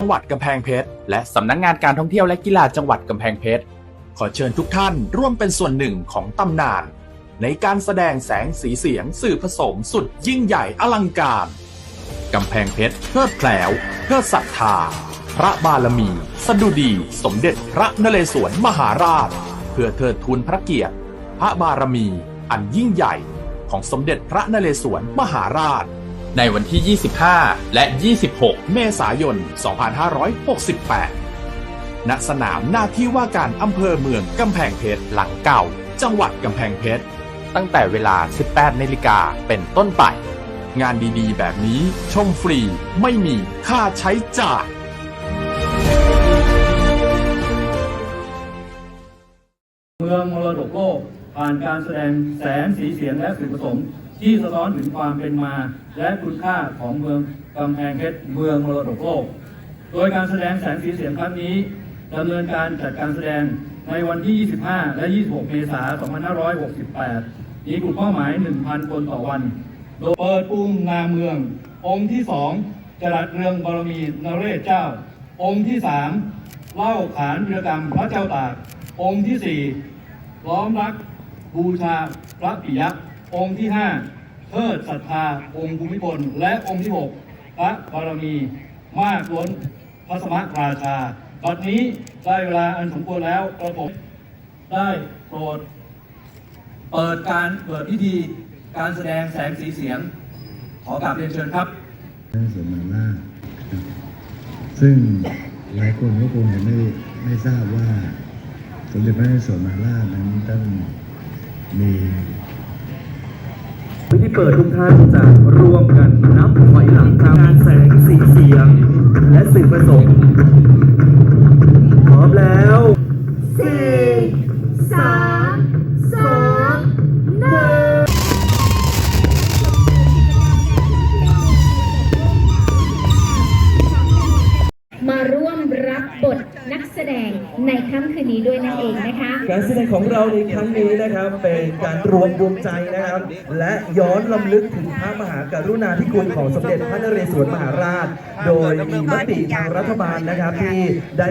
จังหวัดกำแพงเพชร และสำนักงานการท่องเที่ยวและกีฬาจังหวัดกำแพงเพชร ขอเชิญทุกท่านร่วมเป็นส่วนหนึ่งของตำนาน ในการแสดงแสงสีเสียงสื่อผสมสุดยิ่งใหญ่อลังการกำแพงเพชรเพื่อแผลวเพื่อศรัทธา พระบารมี สดุดี สมเด็จพระนเรศวรมหาราช เพื่อเทิดทูนพระเกียรติ พระบารมี อันยิ่งใหญ่ ของสมเด็จพระนเรศวรมหาราช ในวันที่ 25 และ 26 เมษายน 2568 ณ สนามหน้าที่ว่าการอำเภอเมืองกำแพงเพชรหลังเก่า จังหวัดกำแพงเพชร ตั้งแต่เวลา 18 นาฬิกาเป็นต้นไป งานดีๆ แบบนี้ชมฟรีไม่มีค่าใช้จ่ายเมืองมรดกโลกผ่านการแสดงแสงสีเสียงและสื่อผสม ที่สะท้อนถึงความเป็นมา และคุณค่าของเมืองกำแพงเพชรเมืองมรดกโลก โดยการแสดงแสงสีเสียงครั้งนี้ดำเนินการจัดการแสดงในวันที่ 25 และ 26 เมษายน 2568 มีกลุ่มเป้าหมาย 1,000 คนต่อวัน โดยเปิดปรุงนาเมือง องค์ที่ 2จรัสเรืองบารมีนเรศเจ้า องค์ที่ 3 เล่าขานวีรกรรมพระเจ้าตาก องค์ที่ 4 ล้อมรักบูชาพระปิยะ องค์ที่ห้าเทิดศรัทธาองค์ภูมิพลและองค์ที่หกพระบารมีมากล้นพระสมะราชา บัดนี้ได้เวลาอันสมควรแล้วกระผมได้โปรด เปิดการเปิดพิธีการแสดงแสงสีเสียง ขอกราบเรียนเชิญครับท่านสมาล่าซึ่งหลายคนก็คงไม่ไม่ทราบว่าสมเด็จพระนเรศวรมหาราชนั้นท่านมี ที่เปิดทุกท่านจะร่วมกันนับถอยหลังกามงานแสงสีเสียง และสื่อผสมพร้อมแล้วสี่ นี้ด้วยนั่นเองนะคะ การแสดงของเราในครั้งนี้นะครับเป็นการรวมดวงใจนะครับ และย้อนลำลึกถึงพระมหากรุณาธิคุณของสมเด็จพระนเรศวรมหาราช โดยมีมติทางรัฐบาลนะครับที่ได้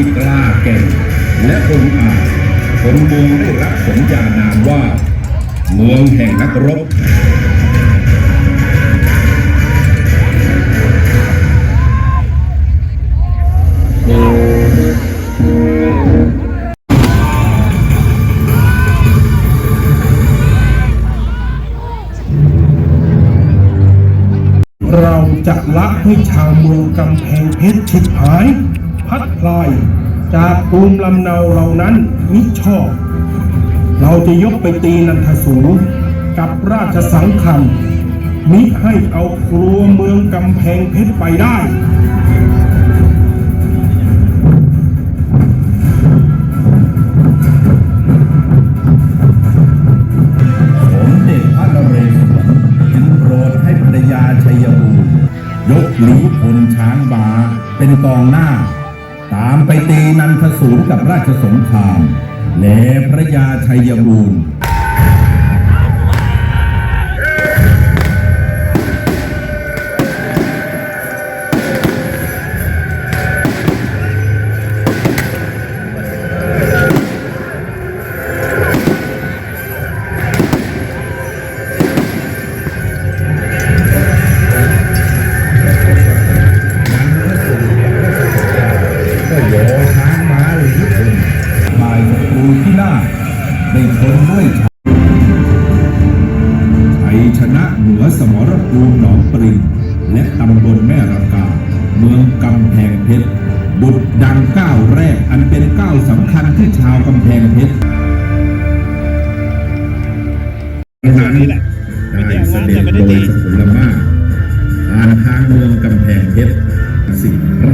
ที่กล้าแก่งและองอาจคนเมืองได้รับสมญานามว่า เมืองแห่งนักรบเราจะละให้ชาวเมืองกำแพงเพชรฉิบหาย พัดพลาย จากภูมิลำเนาเหล่านั้นมิชอบ เราจะยกไปตีนันทสูรกับราชสังขันมิให้เอาครัวเมืองกำแพงเพชรไปได้สมเด็จพระนเรศวรจึงโปรดให้ภรรยาชัยบูรณ์ยกหลีพลช้างบา เป็นกองหน้าามไปตีนันทสูรกับราชสงครามและพระยาชัยบูรณ์ รภูมิหนองปริงและตำบลแม่ระกา เมืองกำแพงเพชร บุตรดังก้าวแรกอันเป็นก้าวสำคัญที่ชาวกำแพงเพชรนั้นได้เสด็จโดยสกุลมาศผ่านทางเมืองกำแพงเพชรสิบพร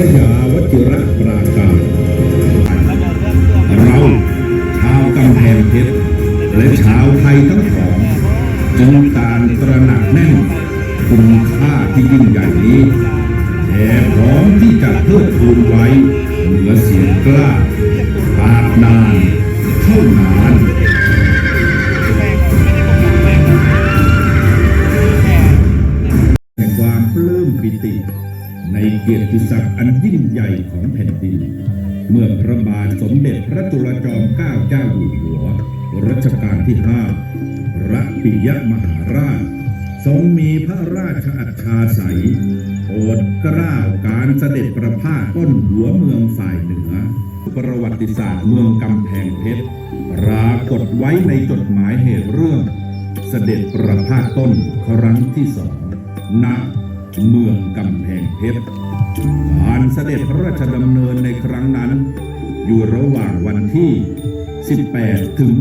ระยาวชิระปราการเราชาวกำแพงเพชรและชาวไทยทั้งสองจึงการตระหนักแน่นคุณค่าที่ยิ่งใหญ่นี้แผ่พร้อมที่จะเทิดทูนไว้เหนือเสียงกล้าปาบนานเท่านาน ติศักดิ์อันยิ่งใหญ่ของแผ่นดิน เมื่อพระบาทสมเด็จพระจุลจอมเกล้าเจ้าอยู่หัว รัชกาลที่ห้าพระปิยมหาราช ทรงมีพระราชอัจฉาสัยโปรดกล้าการเสด็จประพาสต้นหัวเมืองฝ่ายเหนือ ประวัติศาสตร์เมืองกำแพงเพชรปรากฏไว้ในจดหมายเหตุเรื่อง เสด็จประพาสต้นครั้งที่สองณเมืองกำแพงเพชร การเสด็จพระราชดำเนินในครั้งนั้น อยู่ระหว่างวันที่ 18 ถึง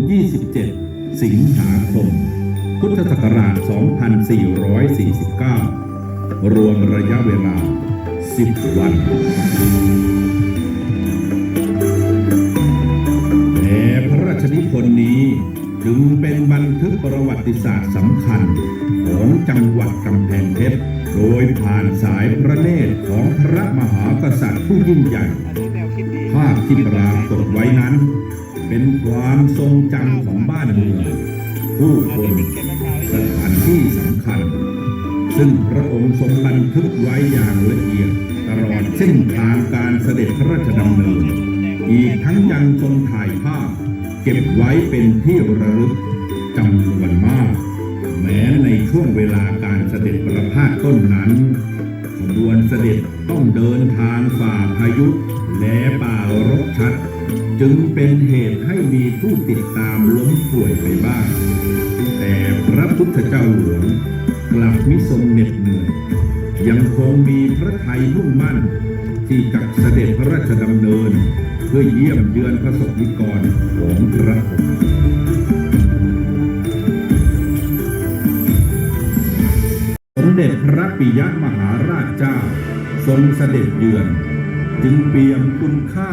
27 สิงหาคม พุทธศักราช 2449 รวมระยะเวลา 10 วันแต่พระราชนิพนธ์นี้จึงเป็นบันทึกประวัติศาสตร์สำคัญของจังหวัดกำแพงเพชร โดยผ่านสายพระเนตรข ผู้ยิ่งใหญ่ภาพที่ปรากฏไว้นั้น เป็นความทรงจำของบ้านเมืองผู้คนสถานที่สำคัญ ซึ่งพระองค์ทรงบันทึกไว้อย่างละเอียดตลอดเส้นทางการเสด็จพระราชดำเนิน อีกทั้งยังทรงถ่ายภาพ เก็บไว้เป็นที่ระลึกจำนวนมาก แม้ในช่วงเวลาการเสด็จประพาสต้นนั้น ขบวนเสด็จต้องเดินทางฝ่าพายุ และป่ารกชัด จึงเป็นเหตุให้มีผู้ติดตามล้มป่วยไปบ้าง แต่พระพุทธเจ้าหลวงกลับมิทรงเหน็ดเหนื่อยยังคงมีพระทัยมุ่งมั่น ที่จะเสด็จพระราชดำเนิน เพื่อเยี่ยมเยือนพระสนิกรของพระองค์ เด็จพระปิยมหาราชเจ้า ทรงเสด็จเยือน จึงเปี่ยมคุณค่า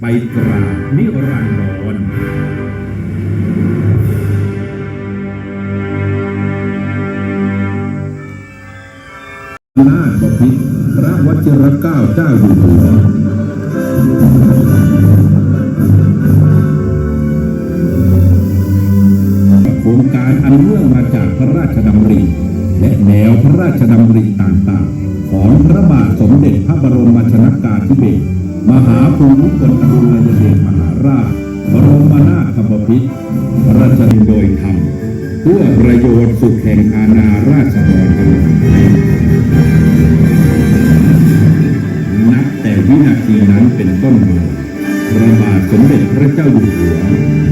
ไปตรานิรันดรนาถบพิตรพระวชิรเกล้าเจ้าอยู่หัวโครงการอันเนื่องมาจากพระราชดำริ ราชดำริต่างๆ ของพระบาทสมเด็จพระบรมชนกาธิเบศรมหาภูมิพลอดุลยเดชมหาราช บรมนาถบพิตรราชดำเนินโดยธรรมเพื่อประโยชน์สุขแห่งอาณาราษฎรทั้งหลายนับแต่วินาทีนั้นเป็นต้นมาพระบาทสมเด็จพระเจ้าอยู่หัว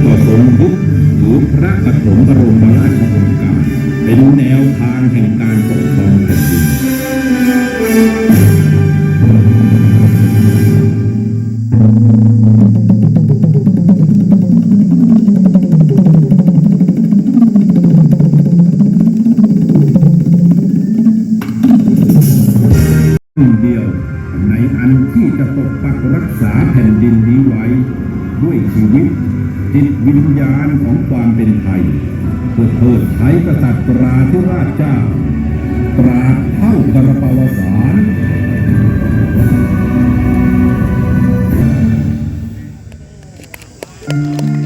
ก็ทรงยึดถือพระปฐมบรมราชองการ เป็นแนวทางแห่งการปกครองแผ่นดินหนึ่งเดียวในอันที่จะปกปักรักษาแผ่นดินนี้ไว้ ด้วยชีวิต จิตวิญญาณของความเป็นไทยเพื่อเทิดไทยกษัตริย์ปราธิราชเจ้าตราเท่าการะปาวสารうん。